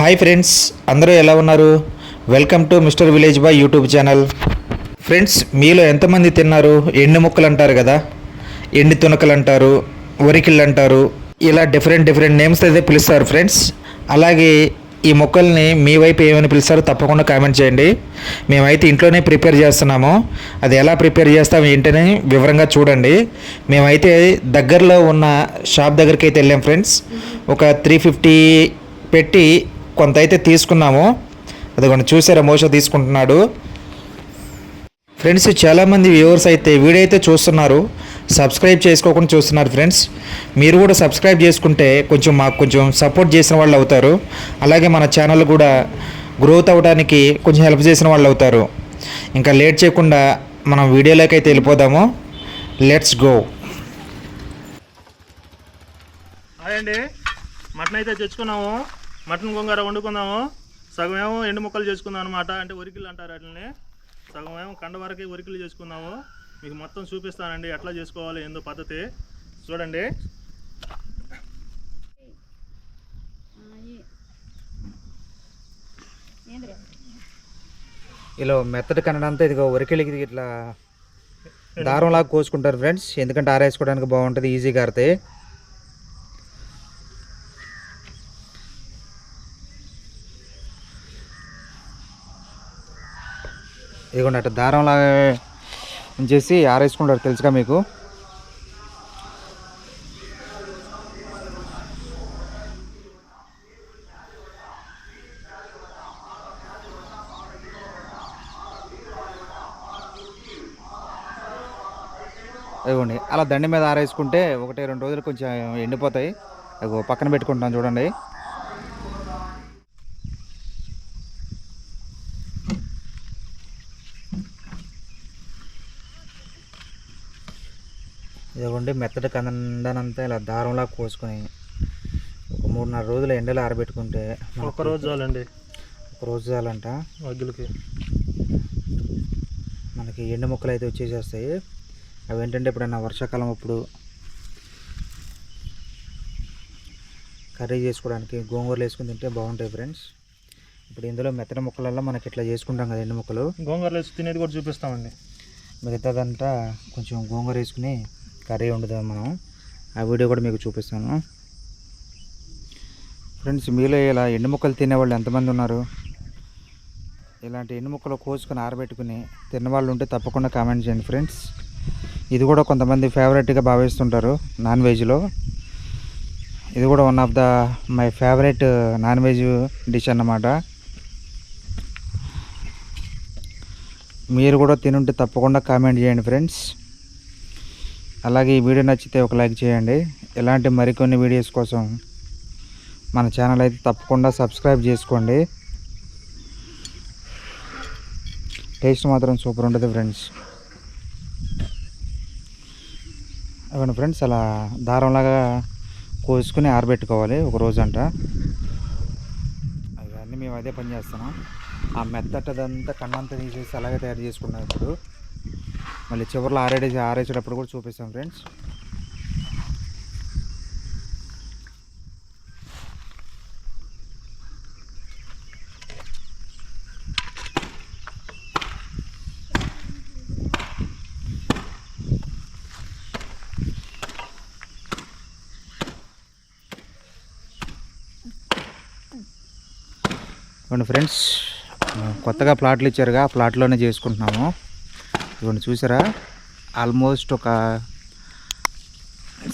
Hi friends అందరూ ఎలా ఉన్నారు? Welcome to mister village boy YouTube channel. Friends మీలో ఎంతమంది తిన్నారు? ఎండు ముక్కలు అంటారు కదా? ఎండు తునకలు అంటారు వరికిళ్ళు అంటారు ఇలా డిఫరెంట్ డిఫరెంట్ నేమ్స్ అయితే పిలుస్తారు ఫ్రెండ్స్. అలాగే ఈ మొక్కల్ని మీ వైపు ఏమని పిలుస్తారో తప్పకుండా కామెంట్ చేయండి. మేమైతే ఇంట్లోనే ప్రిపేర్ చేస్తున్నాము. అది ఎలా ప్రిపేర్ చేస్తాం ఏంటని వివరంగా చూడండి. మేమైతే దగ్గరలో ఉన్న షాప్ దగ్గరికి అయితే వెళ్ళాం ఫ్రెండ్స్. ఒక త్రీ ఫిఫ్టీ పెట్టి కొంత అయితే తీసుకున్నాము. అదిగోండి చూసారా మోస తీసుకుంటున్నాడు. ఫ్రెండ్స్ చాలామంది వ్యూవర్స్ అయితే వీడియో అయితే చూస్తున్నారు. సబ్స్క్రైబ్ చేసుకోకుండా చూస్తున్నారు ఫ్రెండ్స్. మీరు కూడా సబ్స్క్రైబ్ చేసుకుంటే కొంచెం మాకు కొంచెం సపోర్ట్ చేసిన వాళ్ళు అవుతారు. అలాగే మన ఛానల్ కూడా గ్రోత్ అవ్వడానికి కొంచెం హెల్ప్ చేసిన వాళ్ళు అవుతారు. ఇంకా లేట్ చేయకుండా మనం వీడియోలోకి అయితే వెళ్ళిపోదాము. Let's go. అదే అండి. మటన్ అయితే తెచ్చుకున్నాము. మటన్ గొంగర వండుకుందాము. సగం ఏమో ఎండు ముక్కలు చేసుకుందాం అనమాట అంటే ఉరికిలు అంటారు వాటిని సగం ఏమో కండ వరకే ఉరికిలు చేసుకుందాము. మీకు మొత్తం చూపిస్తానండి ఎట్లా చేసుకోవాలి ఏందో పద్ధతి. చూడండి. ఇలా మెత్తటి కనడంతా ఇదిగో ఉరికెళ్ళకి ఇట్లా దారంలాగా కోసుకుంటారు ఫ్రెండ్స్. ఎందుకంటే ఆరేసుకోవడానికి బాగుంటుంది ఈజీగా ఆడతాయి ఇదిగోండి అట్ట దారంలాగా ఉంచేసి ఆరేసుకుంటారు తెలుసుగా మీకు. ఇదిగోండి అలా దండి మీద ఆరేసుకుంటే ఒకటి రెండు రోజులు కొంచెం ఎండిపోతాయి. పక్కన పెట్టుకుంటున్నాను చూడండి. ఇదిగోండి మెత్తటి కందనంతా ఇలా దారంలా కోసుకొని ఒక మూడున్నర రోజులు ఎండలో ఆరబెట్టుకుంటే ఒక్క రోజు చాలండి. ఒక రోజు చాలంట. వగ్గులకి మనకి ఎండు ముక్కలు అయితే వచ్చేసేస్తాయి. అవి ఏంటంటే ఎప్పుడైనా వర్షాకాలం అప్పుడు కర్రీ చేసుకోవడానికి గోంగూరలు వేసుకుని తింటే బాగుంటాయి ఫ్రెండ్స్. ఇప్పుడు ఇందులో మెత్తన ముక్కలలో మనకి ఇట్లా చేసుకుంటాం కదా ఎండు ముక్కలు. గోంగూరలు వేసి తినేది కూడా చూపిస్తామండి. మిగతాదంతా కొంచెం గోంగూర వేసుకుని కర్రీ వండుదాం మనం. ఆ వీడియో కూడా మీకు చూపిస్తాను. ఫ్రెండ్స్ మీలో ఇలా ఎండు ముక్కలు తినేవాళ్ళు ఎంతమంది ఉన్నారు? ఇలాంటి ఎండు ముక్కలు కోసుకొని ఆరబెట్టుకుని తిన్నవాళ్ళు ఉంటే తప్పకుండా కామెంట్ చేయండి ఫ్రెండ్స్. ఇది కూడా కొంతమంది ఫేవరెట్గా భావిస్తుంటారు నాన్ వెజ్లో ఇది కూడా one of the my favourite non veg dish అన్నమాట. మీరు కూడా తినుంటే తప్పకుండా కామెంట్ చేయండి ఫ్రెండ్స్. అలాగే ఈ వీడియో నచ్చితే ఒక లైక్ చేయండి. ఇలాంటి మరికొన్ని వీడియోస్ కోసం మన ఛానల్ అయితే తప్పకుండా సబ్స్క్రైబ్ చేసుకోండి. టేస్ట్ మాత్రం సూపర్ ఉంటుంది ఫ్రెండ్స్. అవును ఫ్రెండ్స్ అలా దారంలాగా కోసుకుని ఆరబెట్టుకోవాలి ఒక రోజు అంట అవన్నీ మేము అదే పని చేస్తున్నాం. ఆ మెత్తటదంతా కన్నంతా తీసేసి అలాగే తయారు చేసుకున్నాం ఇప్పుడు. మళ్ళీ చివరిలో ఆరేడేసి ఆరేసేటప్పుడు కూడా చూపిస్తాం ఫ్రెండ్స్ ఫ్రెండ్స్ కొత్తగా ప్లాట్లు ఇచ్చారుగా ఆ ప్లాట్లోనే చేసుకుంటున్నాము. ఇవన్నీ చూసారా? ఆల్మోస్ట్ ఒక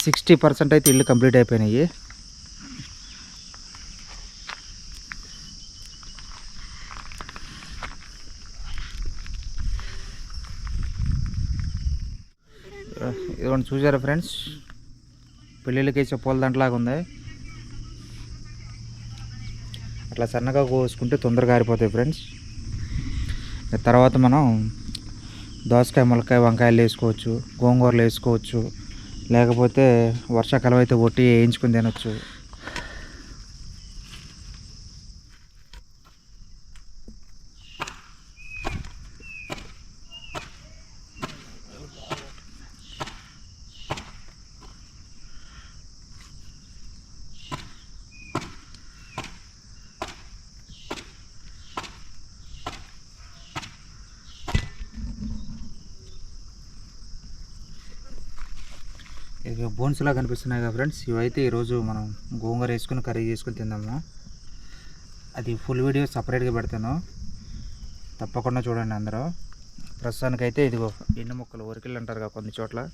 సిక్స్టీ పర్సెంట్ అయితే ఇల్లు కంప్లీట్ అయిపోయినాయి. ఇదిగోండి చూసారా ఫ్రెండ్స్? పెళ్ళిళ్ళకి వేసే పూల దాంట్లాగా ఉంది. అట్లా సన్నగా కోసుకుంటే తొందరగా ఆరిపోతాయి ఫ్రెండ్స్. తర్వాత మనం దోసకాయ ములకాయ వంకాయలు వేసుకోవచ్చు గోంగూరలు వేసుకోవచ్చు లేకపోతే వర్షాకాలం అయితే ఒట్టి వేయించుకుని తినొచ్చు. ఇక బోన్స్ లా కనిపిస్తున్నాయి కదా ఫ్రెండ్స్ ఇవైతే ఈరోజు మనం గోంగూర వేసుకుని కర్రీ చేసుకుని తిందాము? అది ఫుల్ వీడియో సపరేట్గా పెడతాను. తప్పకుండా చూడండి అందరూ. ప్రస్తుతానికైతే ఇదిగో ఎన్ని ముక్కలు ఊరికిళ్ళు అంటారు కదా కొన్ని చోట్ల.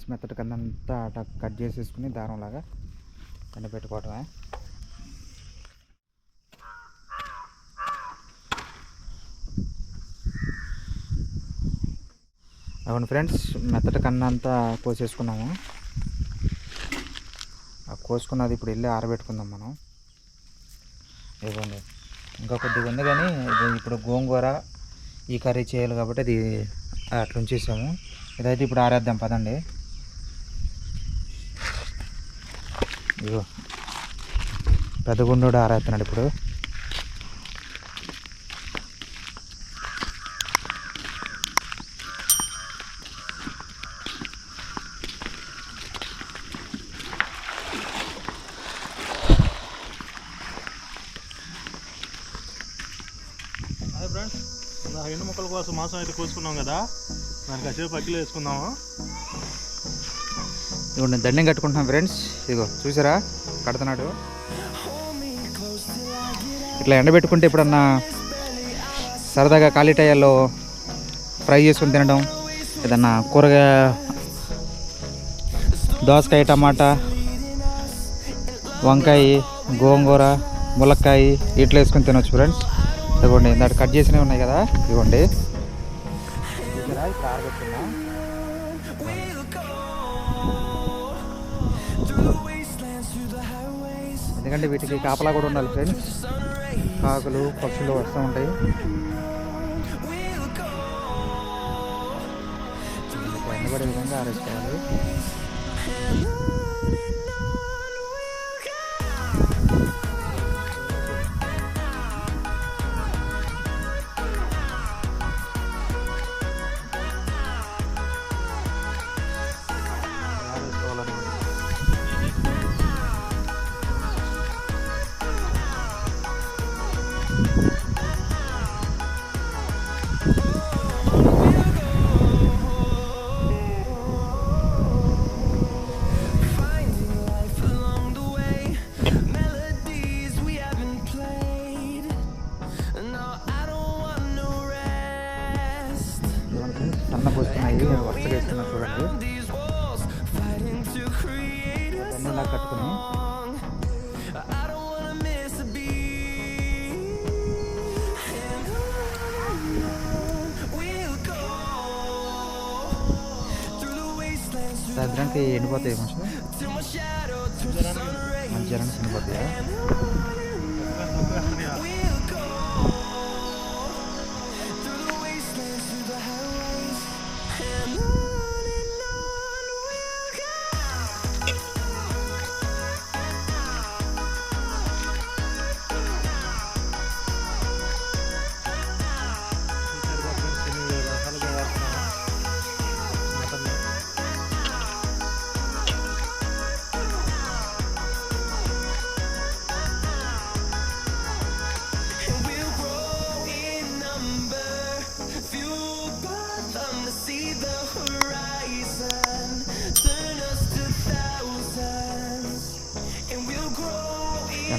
ఫ్రెండ్స్ మెత్తటి కందంతా అట్లా కట్ చేసేసుకుని దారంలాగా పెట్టుకోవటమే అవును ఫ్రెండ్స్ మెత్తటి కన్న అంతా కోసేసుకున్నాము. ఆ కోసుకున్నది ఇప్పుడు వెళ్ళి ఆరబెట్టుకుందాం మనం. ఇవ్వండి ఇంకా కొద్దిగా ఉంది కానీ ఇప్పుడు గోంగూర ఈ కర్రీ చేయాలి కాబట్టి అది అట్లా ఉంచేసాము. ఇదైతే ఇప్పుడు ఆరేద్దాం పదండి. ఇగో పెద్ద గుండోడు ఆరేస్తున్నాడు ఇప్పుడు. అదే ఫ్రెండ్స్ నా ఎండు మొక్కల కోసం మాసం అయితే కోసుకున్నాం కదా దానికి కాసేపు అగ్గిలో వేసుకుందాము? ఇదిగోండి దండం కట్టుకుంటున్నాం ఫ్రెండ్స్. ఇదిగో చూసారా? కడుతున్నాడు. ఇట్లా ఎండబెట్టుకుంటే ఎప్పుడన్నా సరదాగా ఖాళీ టయాల్లో ఫ్రై చేసుకొని తినడం ఏదన్నా కూరగాయ దోసకాయ టమాటా వంకాయ గోంగూర ములక్కాయ ఇట్లా వేసుకొని తినొచ్చు ఫ్రెండ్స్. ఇదిగోండి ఇందాక కట్ చేసినవి ఉన్నాయి కదా? ఇదిగోండి. చూసారా? ఆరబెట్టుకున్నా ఎందుకంటే వీటికి కాపలా కూడా ఉండాలి ఫ్రెండ్స్ కాకులు పక్షులు వస్తూ ఉంటాయి. ఎండబడే విధంగా ఆరేసుకోవాలి సన్న పోస్తున్నాయి వరుసగా వేస్తున్నా చూడండి. కట్టుకుని. సాయంత్రానికి ఎండిపోతాయి కొంచెం మంచి ఎండిపోతాయా?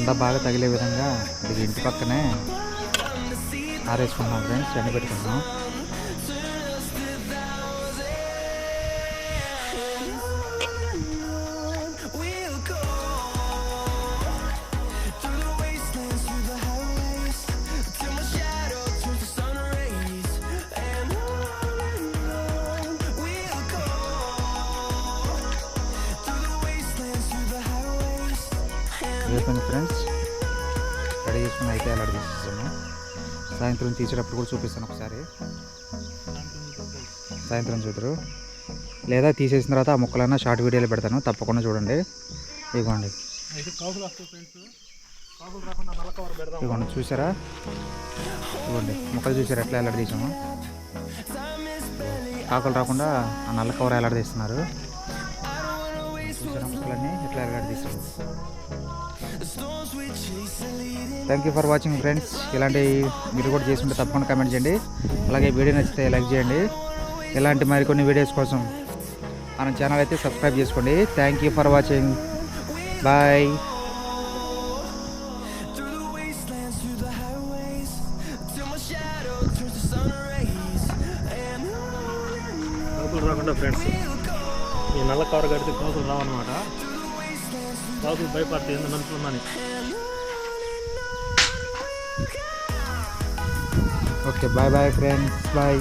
ఎండ బాగా తగిలే విధంగా ఇది ఇంటి పక్కనే ఆరేసుకుంటున్నాం ఫ్రెండ్స్ ఎండ పెట్టుకుంటున్నాం అయిపోయింది ఫ్రెండ్స్. రెడీ చేసుకుని అయితే అలా తీసేస్తాను సాయంత్రం తీసేటప్పుడు కూడా చూపిస్తాను ఒకసారి. సాయంత్రం చూద్దరు. లేదా తీసేసిన తర్వాత ఆ ముక్కలన్నా షార్ట్ వీడియోలో పెడతాను. తప్పకుండా చూడండి. ఇదిగోండి ఇవ్వండి. ఇదిగోండి చూసారా? ఇవ్వండి. ముక్కలు చూసారా? ఎట్లా ఎలాడ తీసాము కాకులు రాకుండా ఆ నల్ల కవర్ ఎలాడదీస్తున్నారు చూసారా ముక్కలన్నీ? ఎట్లా ఎలాడదీస్తారు thank you for watching friends ఇలాంటి మీరు కూడా చేసుకుంటే తప్పకుండా కమెంట్ చేయండి. అలాగే వీడియో నచ్చితే లైక్ చేయండి. ఇలాంటి మరికొన్ని వీడియోస్ కోసం మన ఛానల్ అయితే సబ్స్క్రైబ్ చేసుకోండి. Thank you for watching bye రాకుండా ఫ్రెండ్స్ ఈ నల్ల కవర్ కడితే కాకులు రావన్నమాట కాకులు భయపడతాయి ఎందుకు నలుపుందని okay bye bye friends bye